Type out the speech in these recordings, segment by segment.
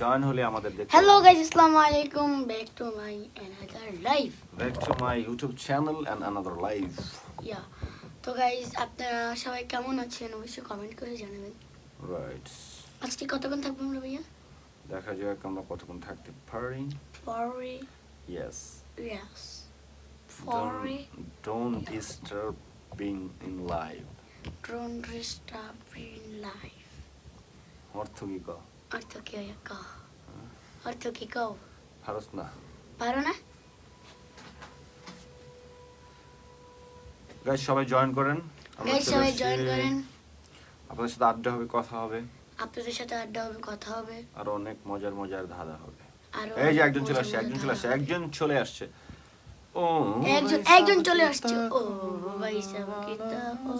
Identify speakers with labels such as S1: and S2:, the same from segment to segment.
S1: Join হলে আমাদের দেখতে
S2: হ্যালো গাইজ আসসালামু আলাইকুম back to my another life
S1: back to my YouTube channel and another live
S2: yeah তো গাইজ আপনারা সবাই কেমন আছেন? অবশ্যই কমেন্ট করে জানাবেন।
S1: রাইট
S2: আজকে কতক্ষণ থাকব আমরা ভাইয়া?
S1: দেখা যাক আমরা কতক্ষণ থাকতে পারি।
S2: Worry
S1: yes
S2: yes ফরি
S1: don't disturbing in live
S2: drone disturb in life
S1: অর্থ ক?
S2: অর্থ কি কও অর্থ কি কও
S1: ফারস না
S2: পারো না
S1: গাইজ সবাই জয়েন করেন। চলে
S2: সবাই জয়েন করেন।
S1: আপনাদের সাথে আড্ডা হবে কথা হবে।
S2: আপনাদের সাথে আড্ডা হবে কথা হবে।
S1: আর অনেক মজার মজার ধাঁধা হবে। এই যে একজন চলে আসছে একজন চলে আসছে একজন চলে আসছে। ও
S2: একজন একজন চলে আসছে। ও ভাই সাহেব কিতা ও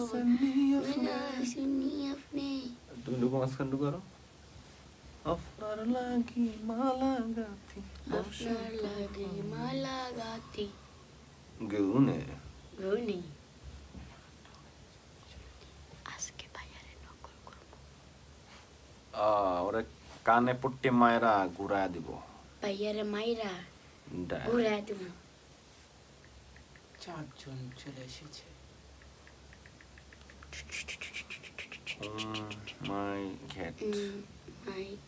S1: তুমি ঢুকো মাঝখান ঢুকো আরও। আপনার লাগি মালা গাথি
S2: আপনার লাগে মালা গাতি
S1: গুনে।
S2: রুনি আজকে ভাইয়ারে নকল করব।
S1: ওরে কানে পট্টি মায়েরা ঘুরায় দিব।
S2: ভাইয়ারে মাইরা
S1: ডাই-
S2: দিব।
S3: চারজন চলে এসেছে।
S1: my cat.
S2: মাই ক্যাট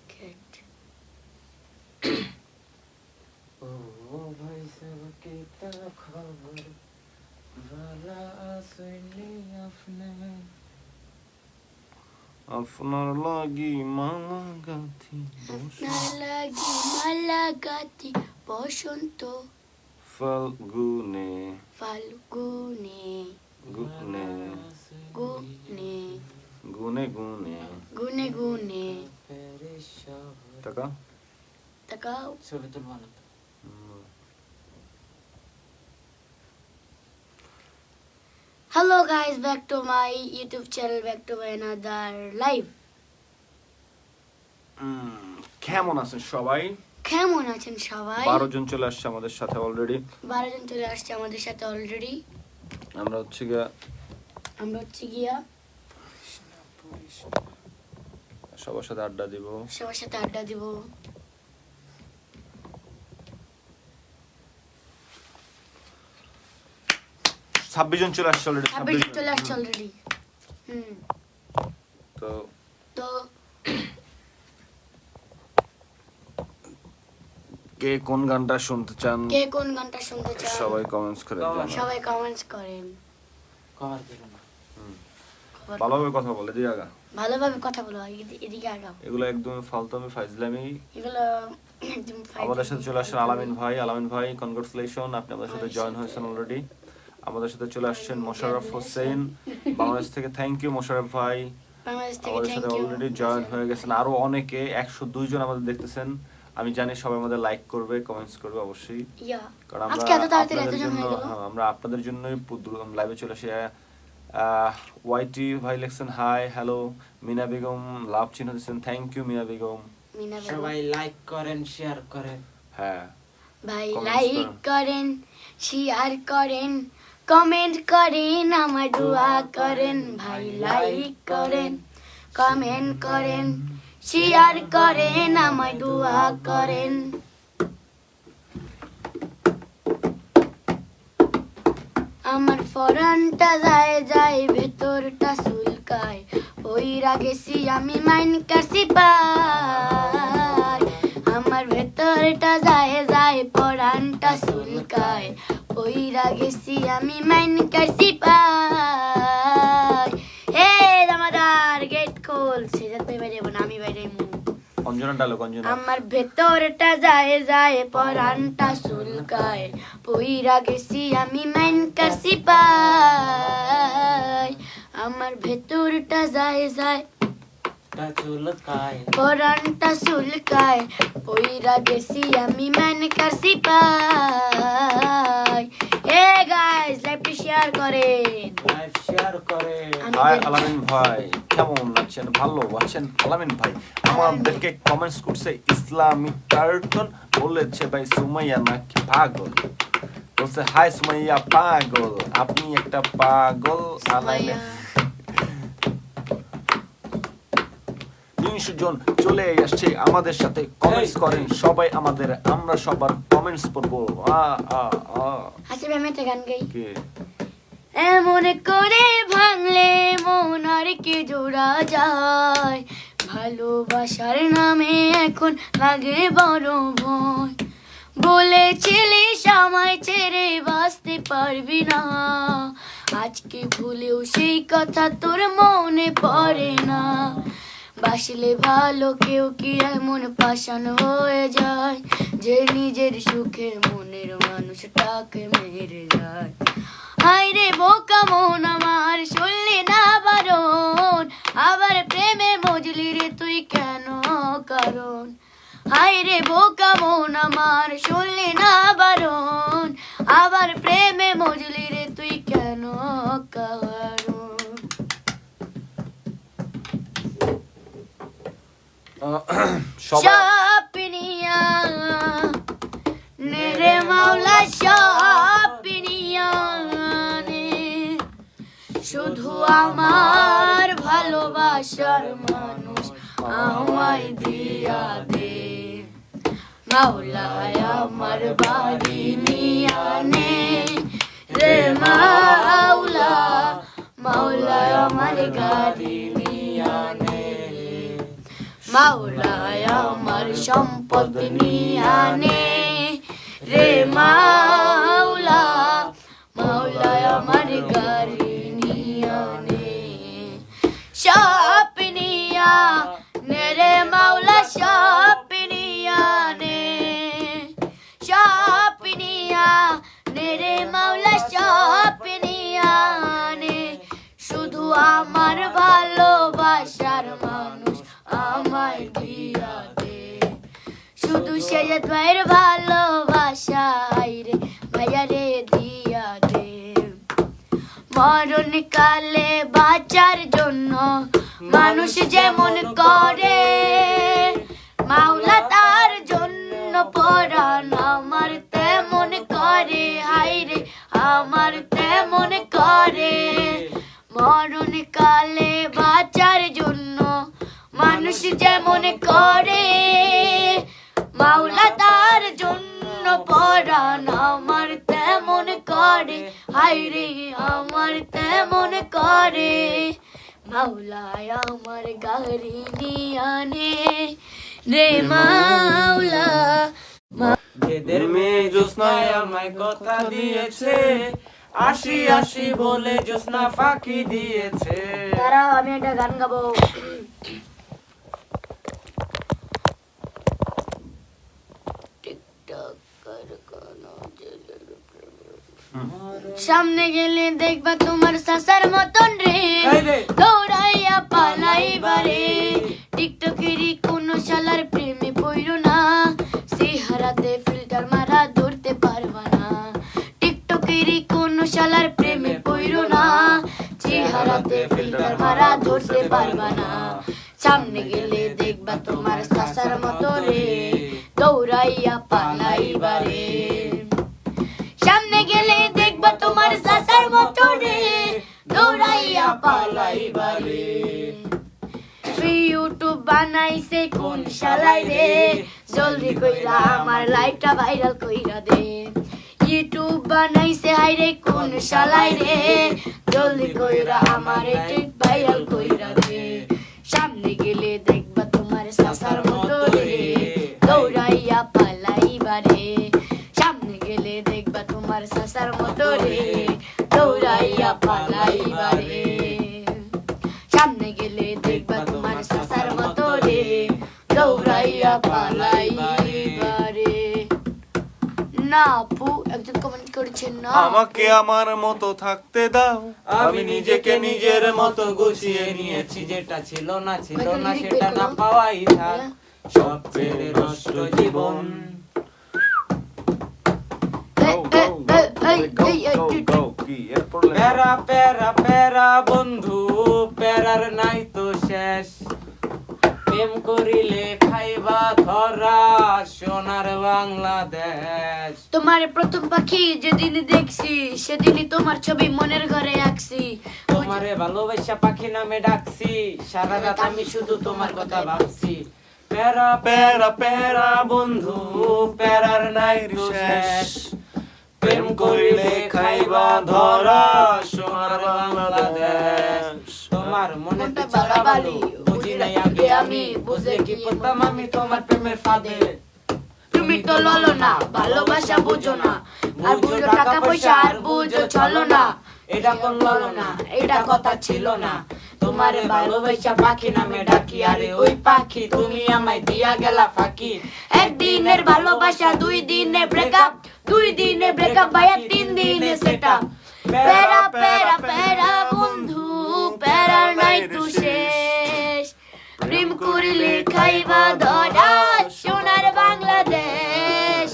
S3: আপনি
S1: আপনার লাগি মালা গাথি
S2: আপনার লাগে মালা গাতি বসন্ত
S1: ফাল্গুনে
S2: ফাল্গুনে
S1: গুনে
S2: গুনে
S1: গুনে গুনে
S2: গুনে গুনে
S3: প্যারিস
S1: টাকা?
S2: তাকাও
S3: ছবি তুলবো না তো।
S2: Hello guys back to my YouTube channel back to my another live
S1: um, কেমন আছেন সবাই?
S2: কেমন আছেন সবাই?
S1: বারো জন চলে আসছে আমাদের সাথে অলরেডি
S2: বারো জন চলে আসছে আমাদের সাথে অলরেডি
S1: আমরা হচ্ছে গিয়া
S2: আমরা হচ্ছে গিয়া
S1: সবার সাথে আড্ডা দিব।
S2: সবার সাথে আড্ডা দিব।
S1: ছাব্বিশ জন চলে আসছে অলরেডি
S2: ছাব্বিশ জন চলে আসছে অলরেডি হুম।
S1: তো
S2: তো
S1: কে কোন গানটা শুনতে চান?
S2: কে কোন গানটা শুনতে চান?
S1: সবাই কমেন্টস করে
S3: Comment.
S2: সবাই কমেন্টস করেন।
S3: কভার দিল না
S2: খবর
S1: ভালোভাবে কথা বলে দিয়ে আগা
S2: ভালোভাবে কথা বলো এদিকে আগাও
S1: এগুলো একদম ফালতুমি ফাইজলামি।
S2: এগুলো একদম
S1: আমাদের সাথে চলে আসছেন আলামিন ভাই। আলামিন ভাই কনগ্রাচুলেশন আপনি আমাদের সাথে জয়েন হয়েছেন অলরেডি আমাদের সাথে চলে আসছেন মোশাররফ হোসেন। বাংলাদেশ থেকে থ্যাংক ইউ মোশাররফ ভাই।
S2: বাংলাদেশ থেকে
S1: আমাদের সাথে অলরেডি জয়েন হয়ে গেছেন আরও অনেকে একশো দুই জন আমাদের দেখতেছেন। আমি জানি সবাই আমাদের লাইক করবে কমেন্টস করবে অবশ্যই।
S2: ইয়া
S1: কারণ আমরা আপনাদের জন্য
S2: হয়ে
S1: হ্যাঁ, আমরা আপনাদের জন্যই লাইভে চলে আসি ওয়াইটি ভাই লেখছেন hi hello Mina Begum love চিহ্ন দিচ্ছেন থ্যাংক ইউ মিনা বেগম
S3: সবাই লাইক করেন শেয়ার করেন।
S1: হ্যাঁ
S2: ভাই লাইক
S1: করেন।
S2: শেয়ার করেন কমেন্ট করেন আমার দোয়া করেন ভাই লাইক করেন কমেন্ট করেন শেয়ার করেন। আমায় দোয়া করেন। আমার ফরানটা যায় যায়, ভেতরটা সুলকায় ওই রাগেছি আমি মাইন কাশি পাই আমার ভেতরটা যায় যায়, পরানটা সুলকায় ওই রাগেছি আমি মাইন কাশি পাই হে দামাদার গেট খোল সে যাতে বাইরে যাব না আমি বাইরে যাব।
S1: অঞ্জনা ডায়লগ অঞ্জনা
S2: আমার ভেতরটা যায় যায় পরানটা শুনকায় পইরা গেছি আমি মাইন কাশি পাই। আমার ভেতরটা যায় যায়
S3: চুলকায়।
S2: পরানটা পইরা গেছি আমি পাই। এ গাইস লাইভটি শেয়ার করেন।
S3: লাইভ শেয়ার করেন।
S1: হাই আলামিন ভাই কেমন আছেন? ভালো আছেন আলামিন ভাই? আমাদেরকে কমেন্টস করছে ইসলামিক কার্টুন বলেছে ভাই সুমাইয়া নাকি পাগল? বলছে হাই সুমাইয়া পাগল। আপনি একটা পাগল আলামিন তিনশো জন চলে আসছে আমাদের সাথে। কমেন্টস করেন সবাই আমাদের আমরা সবার কমেন্টস পড়ব। আ আ আ।
S2: হাসিব আমি একটা গান গাই। এমন করে ভাঙলে মন আর কে জোড়া যায়। ভালোবাসার নামে এখন লাগে বড় ভয়। বলেছিলি সময় ছেড়ে বাঁচতে পারবি না। আজকে ভুলেও সেই কথা তোর মনে পড়ে না। বাসলে ভালো কেউ কি এমন পাষাণ হয়ে যায়, যে নিজের সুখে মনের মানুষটাকে মেরে যায়। হায় রে বোকা মন আমার, শুনলি না বারণ? আবার প্রেমে মজলি রে তুই কেন কারণ? হায় রে বোকা মন আমার, শুনলি না বারণ? আবার প্রেমে মজলি রে তুই কেন কারণ?
S1: সবাই
S2: শাপিনিয়া নেরে মাওলা শাপিনিয়া নে। শুধু আমার ভালোবাসার মানুষ আমায় দিয়া দে। মাওলায় আমার বাড়ি নিয়া নে। রে মাওলা, মাওলায় আমার গাড়ি মাওলায় আমার সম্পদ নিয়ানে রে মাওলা, মাওলায় আমার গাড়ি নিয়ানে সাপনিয়া নে রে মাওলা সাপনিয়া নে সাপনিয়া নে রে মাওলা সাপনিয়া নে শুধু আমার ভালোবাসার মানুষ সেজাত ভাইয়ের ভালোবাসা রে ভাইয়া রে দিয়া দে। মরণ কালে বাঁচার জন্য মানুষ যেমন করে, মাওলা তার জন্য পরাণ আমার তেমন করে হাইরে আমার তেমন করে। মরণ কালে বাঁচার জন্য মানুষ যেমন করে মাওলা তার জন্য পরাণ আমার তেমন করে। হাইরে আমার তেমন করে। মাওলায় আমার গাড়ি নিয়ানে রে মাওলা
S3: এদের মেয়ে জ্যোৎস্নায় আমায় কথা দিয়েছে আসি আসি বলে জ্যোৎস্না ফাঁকি দিয়েছে।
S2: দাঁড়াও আমি একটা গান গাবো টিকটক কর কোনো জেলের সামনে গেলে দেখবা তোমার সাসার মতন রে।
S3: দৌড়াইয়া রে।
S2: দৌড়াইয়া পালাইবারে টিকটকেরই কোন শালার প্রেমে পইরো না। সিহারাতে ফিল্টার মারা ধরতে পারবা না। টিকটকেরই কোন শালার প্রেমে পইরো না। চেহারাতে ফিল্টার মারা ধরতে পারবা না। সামনে গেলে দেখবা তোমার সাসার মতো রে। পালাইবারে ইউটিউব বানাইছে কোন শালাই রে? জলদি কইরা আমার লাইভটা ভাইরাল কইরা দে। ইউটিউব বানাইছে হাই রে কোন শালাই রে? জলদি কইরা আমার এটা ভাইরাল কইরা দে। সামনে গেলে দেখবা তোমার সাসার মতো রে। দৌড়াইয়া পালাইবারে সামনে গেলে দেখবা তোমার সাসার মতো রে। দৌড়াইয়া পালাইবারে না আপু একজন কমেন্ট করেছেন না।
S1: আমাকে আমার মতো থাকতে দাও।
S3: আমি নিজেকে নিজের মতো গুছিয়ে নিয়েছি যেটা ছিল না ছিল না সেটা না পাওয়াই থাক। সব ছেড়ে নষ্ট জীবন। প্যারা প্যারা প্যারা বন্ধু প্যারার নাই তো শেষ। প্রেম করিলে খাইবা ধরা সোনার বাংলাদেশ।
S2: তোমার প্রথম পাখি যেদিন দেখছি সেদিনই তোমার ছবি মনের ঘরে আঁকছি।
S3: তোমারে ভালোবাসা পাখি নামে ডাকছি সারা রাত আমি শুধু তোমার কথা ভাবছি। প্যারা প্যারা প্যারা বন্ধু প্যারার নাই শেষ। প্রেম করিলে খাইবা ধরা সোনার বাংলাদেশ। তোমার মনে
S2: মনটা
S3: চালা বালি বুঝি নাই আগে আমি বুঝে কি করতাম আমি তোমার প্রেমের ফাঁদে।
S2: তুমি তো ললো না ভালোবাসা বুঝো না। আর বুঝো টাকা পয়সা আর বুঝো চলো না।
S3: এটা কোন ললো না এটা কথা ছিল না। তোমারে ভালোবাসা পাখি নামে ডাকি আরে ওই পাখি তুমি আমায় দিয়া গেলা ফাঁকি।
S2: একদিনের ভালোবাসা দুই দিনে ব্রেকআপ দুই দিনে ব্রেকআপ ভাইয়া তিন দিনে প্যারা প্যারা বন্ধু প্যারা নাই তো শেষ প্রেম করিলে খাইবা ধরা সোনার বাংলাদেশ।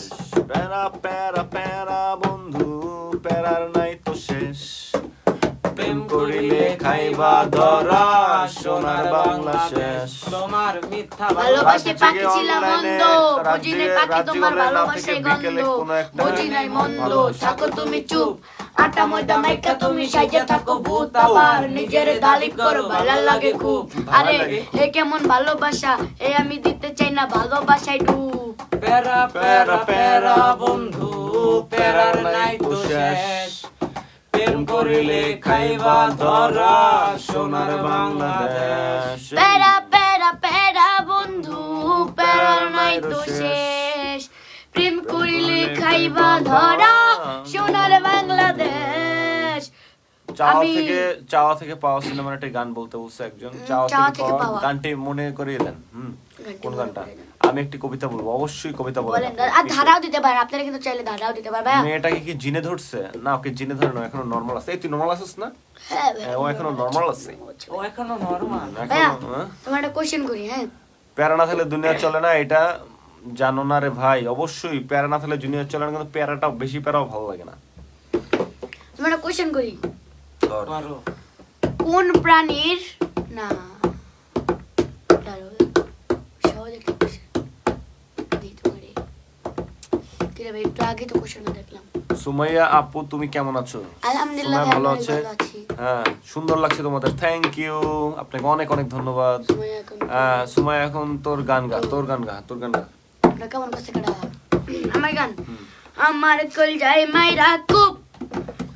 S1: প্যারা প্যারা প্যারা
S3: খাইবা ধরা সোনার বাংলা শেষ। তোমার মিথ্যা
S2: ভালোবাসে পাখি ছিলাম মন্দ
S1: রাত
S2: বুঝি নাই পাখি তোমার
S1: বিকেলে
S2: গন্ধ
S1: কোনো
S2: বুঝি নাই মন্দ। থাকো তুমি চুপ আটা ময়দা মাইকা তুমি সাইজে থাকো ভূত আবার নিজের করো ভালো লাগে খুব। আরে এ কেমন ভালোবাসা এ আমি দিতে চাই না ভালোবাসায় ডুব।
S3: প্যারা প্যারা প্যারা বন্ধু প্যারার নাই তো শেষ। প্রেম করিলে খাইবা ধরা সোনার বাংলাদেশ।
S2: প্যারা প্যারা প্যারা বন্ধু প্যারা নাই তো শেষ। প্রেম করিলে খাইবা ধরা সোনার বাংলাদেশ।
S1: চাওয়া থেকে চাওয়া থেকে পাওয়া সিনেমার একটা গান বলতে বলছে একজন। চাওয়া থেকে পাওয়া। গানটি মনে করিয়ে দেন। হুম কোন গানটা। আমি একটি কবিতা বলব অবশ্যই কবিতা বলব
S2: বলেন আর ধারাও দিতে পারেন আপনারা কিন্তু চাইলে ধারাও দিতে পারবে
S1: মেয়েটাকে কি জিনে ধরছে? না ওকে জিনে ধরে না এখনও নর্মাল আছে। এই তুই নর্মাল আছিস না?
S2: হ্যাঁ
S1: হ্যাঁ, ও এখনও নর্মাল আছে।
S3: ও এখনও নরমাল
S1: হ্যাঁ?
S2: তোমার একটা কোশ্চেন করি হ্যাঁ?
S1: প্যারা না থাকলে দুনিয়া চলে না এটা জানো না রে ভাই অবশ্যই প্যারা না থাকলে দুনিয়া চলে না কিন্তু প্যারাটাও বেশি প্যারাও ভালো লাগে না।
S2: তোমার একটা কোশ্চেন করি। কোন প্রাণীর না দাঁড়াও, সহজ একটা question। দিই তোমারে। কিরে ভাই, একটু আগে তো question দেখলাম।
S1: সুমাইয়া আপু তুমি কেমন আছো?
S2: আলহামদুলিল্লাহ
S1: ভালো আছে। হ্যাঁ সুন্দর লাগছে তোমাদের। থ্যাংক ইউ আপনাকে অনেক অনেক ধন্যবাদ।
S2: সুমাইয়া এখন-
S1: আহ, সুমাইয়া এখন তোর গান গা তোর গান গা তোর গান গা।
S2: আপনার কেমন করছে কাটা? আমার গান? আমার কল যায় মাইরা কুপ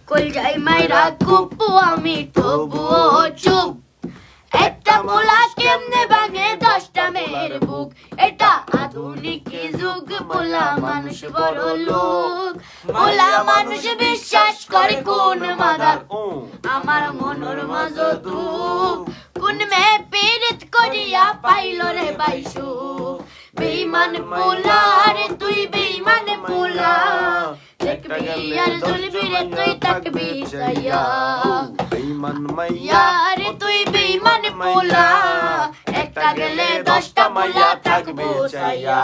S2: কল যায় মাইরা কুপ আমি তবুও চুপ। একটা মোলা কেমনে ভাঙে দশটা মেয়ের বুক? এটা আধুনিক বলা মানুষ বড় লোক। বলা মানুষ বিশ্বাস করে কোন মাদার? আমার মনের মাঝ দুঃখ। কোন মে পীড়িত করিয়া পাইল রে বাইসু বেইমান পোলা রে তুই বেইমান পোলা। দেখবি আর জ্বলবি রে তুই সাইয়া।
S1: মাইয়া
S2: বেইমান পোলা। একটা গেলে দশটা মাইয়া থাকব সাইয়া।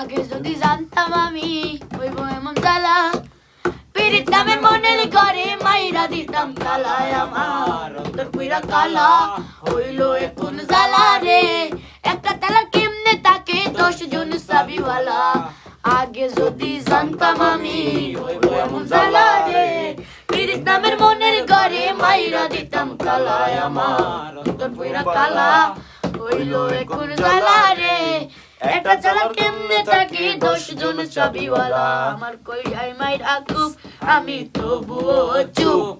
S2: আগে যদি জানতাম আমি হইব এমন জ্বালা। পীড়িত নামে মনের ঘরে মাইরা দিতাম তালায় আমার, অন্তর পুইরা কালা হইল এখন জ্বালা রে। একটা তালা কেমনে তাকে দশ জন সাবিওয়ালা। আগে যদি জানতাম আমি হইব এমন জ্বালা রে। পীড়িত নামের মনের ঘরে মাইরা দিতাম তালায় আমার, অন্তর পুইরা কালা হইল এখন জ্বালা রে। একটা চালা কেমনে থাকি? দশ জন চাবিওয়ালা। আমার কই যাই মাইরা খুব আমি তবুও চুপ।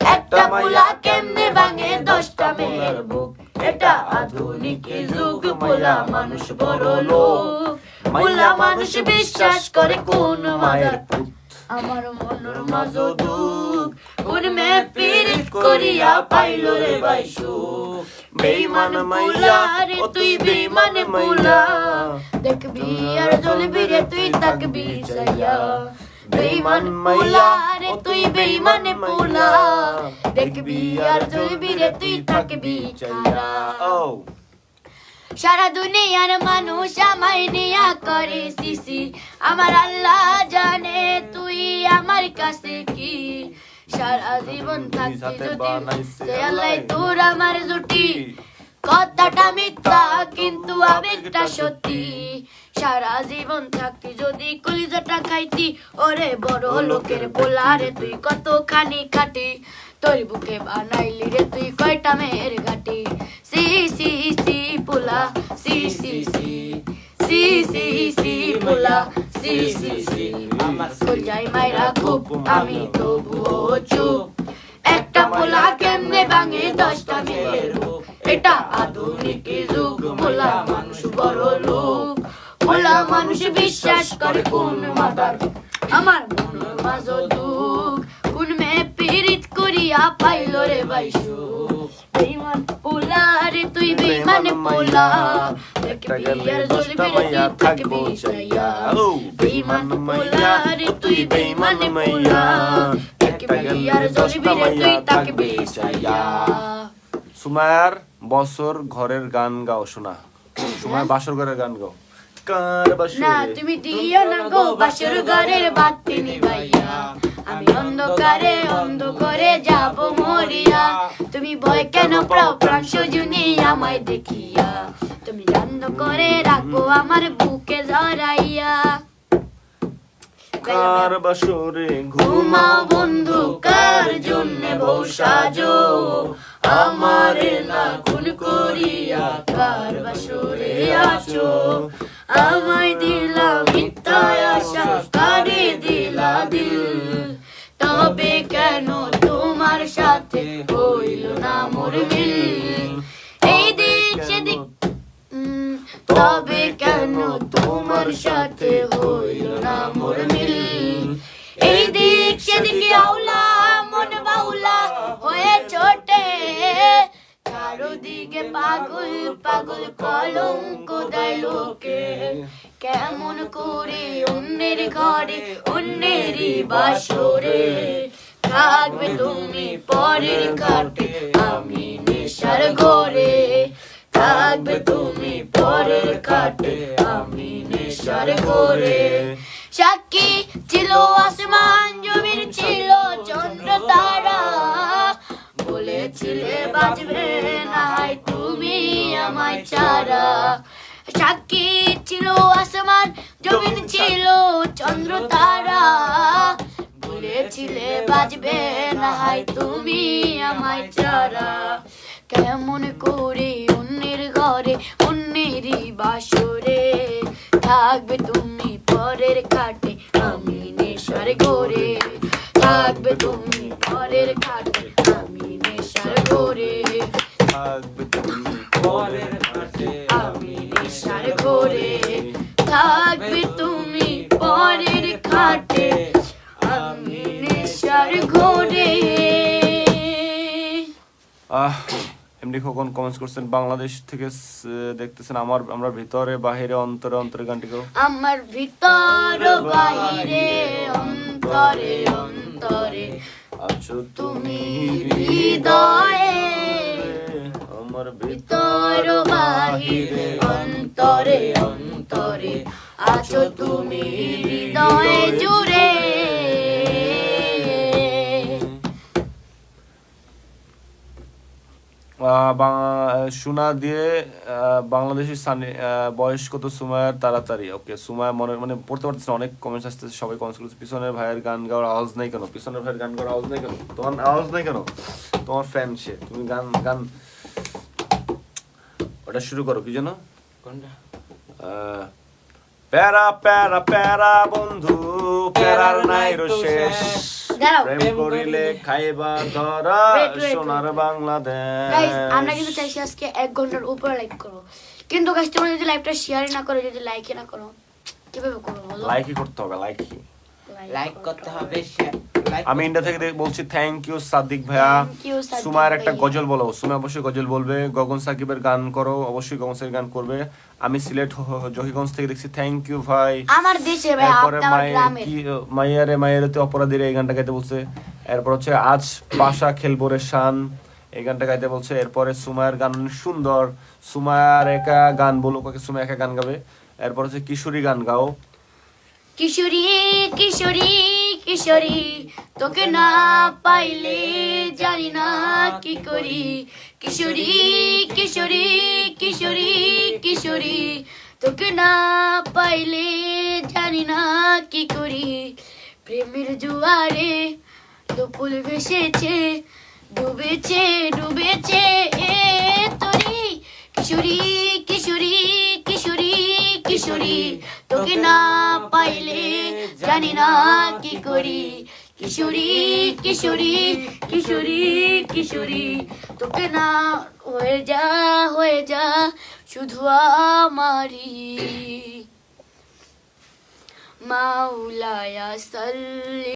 S2: একটা মুলা কেমনে ভাঙে? দশটা মেয়ের বুক। এটা আধুনিক যুগ। বলা মানুষ বড় লোক। মুলা মানুষ বিশ্বাস করে কোন মায়ের পুত। আমার মনের মাঝ দুঃখ কোন মে পীড়িত করিয়া পাইল রে বাইসু বেইমান মুলা রে তুই বেইমান মুলা দেখবি আর জ্বলবি রে তুই থাকবি সাইয়া বেইমান মুলা রে তুই বেইমান মুলা দেখবি আর জ্বলবি রে তুই থাকবি ছাড়া
S1: ও
S2: সারা দুনিয়ার মানুষ আমায় নিয়া করে সিসি। আমার আল্লাহ জানে তুই আমার কাছে কি। সারা জীবন থাকতে যদি আল্লাহ। তোর আমার জুটি। কথাটা মিথ্যা কিন্তু আবেগটা সত্যি। সারা জীবন থাকতি যদি কলিজাটা খাইতি ওরে বড় লোকের পোলারে তুই কতখানি খাটি। তোর বুকে বানাইলি রে তুই কয়টা মেয়ের ঘাটি। সি সি সি পোলা সি সি সি। সি সি সি পোলা সি সি সি
S3: আমার
S2: সোজাই মাইরা খুব আমি তবুও চুপ একটা পোলা কেমনে ভাঙে দশটা মেয়ের এটা আধুনিক যুগ পোলা মানুষ বড় লোক পোলা মানুষ বিশ্বাস করে কোন মাতার আমার মন মাঝ দুঃখ কোন মেয়ে পীড়িত করিয়া পাইল রে বাইশু রে তুই বেইমান পোলা।
S1: একটা গেলে দশটা মাইয়া থাকব চাইয়া। ও বেইমান মাইয়া রে তুই বেইমান মাইয়া। একটা গেলে দশটা মাইয়া থাকবে চাইয়া। সুমায়ার বছর ঘরের গান গাও শোনা। সুমায়ার বাসর ঘরের গান গাও। কার বাসর?
S2: না তুমি দিও না গো বাসর ঘরের বাতি নিবাইয়া। আমি অন্ধকারে অন্ধ করে যাব মরিয়া তুমি কেন প্রাণ সজনী আমায় দেখিয়া। তুমি বন্ধ করে রাখো আমার বুকে জড়াইয়া
S1: কার বাসরে
S2: ঘুমাও বন্ধু? কার জন্য বউ সাজো? আমারে না খুন করিয়া কার বাসরে আছো? আমায় দিলা মিথ্যা আশা, কারে দিলা দিল? তবে কেন তোমার সাথে তবে কেন তোমার সাথে হইল না মোর মিল? এই দিক সেদিকে আউলা, মন বাউলা, হয়ে ছোটে। চারোদিকে পাগল পাগল কলঙ্ক দেয় লোকে। কেমন করে অন্যের ঘরে, অন্যেরই বাসরে। থাকবে তুমি পরের কাটে আমি নেশার ঘরে। থাকবে তুমি পরের কাটে আমি নেশার ঘরে। সাক্ষী ছিল আসমান, জমির ছিল চন্দ্র তারা বলেছিলে বাজবে নাই তুমি আমায় ছাড়া। সাক্ষী ছিল আসমান জমিন ছিল চন্দ্র তারা বলেছিলে বাজবে নাই তুমি আমায় ছাড়া। কেমন করে অন্যের ঘরে অন্যেরই বাসরে? থাকবে তুমি পরের কাটে আমি নেশার ঘরে। থাকবে তুমি পরের কাটে আমি নেশার ঘরে।
S1: থাকবে তুমি
S3: পরের ঘাটে
S2: আমি নেশার ঘরে। থাকবে তুমি পরের খাটে আমি নেশার ঘরে।
S1: আহ খোকন কমেন্টস করছেন, বাংলাদেশ থেকে দেখতেছেন আমার, আমরা ভিতরে, বাহিরে, অন্তরে অন্তরে গানটি গাও
S2: আমার ভিতর, বাহিরে, অন্তরে অন্তরে,
S1: আছো
S2: তুমি হৃদয়ে।
S1: আমার
S2: ভিতর, বাহিরে, অন্তরে অন্তরে, আছো তুমি হৃদয়ে জুড়ে।
S1: সোনা দিয়ে বাংলাদেশের সানি বয়স কত সুমায়ার তাড়াতাড়ি? ওকে সুমায়া মনে মানে পড়তে পারতেছে অনেক কমেন্টস আসতেছে সবাই কমেন্টস করছে পিছনের ভাইয়ের গান গাওয়ার আওয়াজ নেই কেন? পিছনের ভাইয়ের গান গাওয়ার আওয়াজ নেই কেন? তোমার আওয়াজ নেই কেন? তোমার ফ্যান সে তুমি গান গান ওটা শুরু করো কি যেন?
S3: কোনটা?
S1: প্যারা প্যারা প্যারা বন্ধু প্যারার নাই রো শেষ। প্রেম করিলে খাইবা ধরা. সোনার বাংলাদেশ।
S2: আমরা কিন্তু চাইছি আজকে এক ঘণ্টার উপরে লাইক করব। কিন্তু গাছ তোমরা যদি লাইভটা শেয়ার না করো যদি লাইক না করো কীভাবে করব বলো?
S1: লাইকই করতে হবে লাইকই
S3: লাইক করতে হবে
S1: আমি ইন্ডিয়া থেকে বলছি থ্যাংক ইউ সাদিক ভাইয়া। সুমায়ের একটা গজল বলো সুমা অবশ্যই গজল বলবে। গগন সাকিবের গান করো অবশ্যই গগন সাকিবের গান করবে। আমি সিলেট জহিগঞ্জ থেকে দেখছি থ্যাংক ইউ ভাই।
S2: আমার দেশে ভাই
S1: এরপরে
S2: আপনি আমার
S1: মায়ের
S2: গ্রামের।
S1: কি মাইয়ারে মাইয়ারে তো অপরাধীর এই গানটা গাইতে বলছে। এরপর হচ্ছে আজ পাশা খেলব রে শান। এই গানটা গাইতে বলছে। এরপরে সুমায়ের গান সুন্দর। সুমায়ার একা গান বলো কাকে সুমা একা গান গাবে? এরপর হচ্ছে কিশোরী গান গাও।
S2: কিশোরী কিশোরী কিশোরী, তোকে না পাইলে জানি না কি করি। কিশোরী কিশোরী কিশোরী কিশোরী, তোকে না পাইলে জানি না কি করি। প্রেমের জুয়ারে দুপুল ভেসেছে, ডুবেছে ডুবেছে এ তরি। কিশোরী কিশোরী কিশোরী কিশোরী, তোকে না পাইলে জানি না কি করি। কিশোরী কিশোরী কিশোরী কিশোরী, তোকে না হয়ে যা হয়ে যা, শুধু আমারি মাউলায়া সাল্লি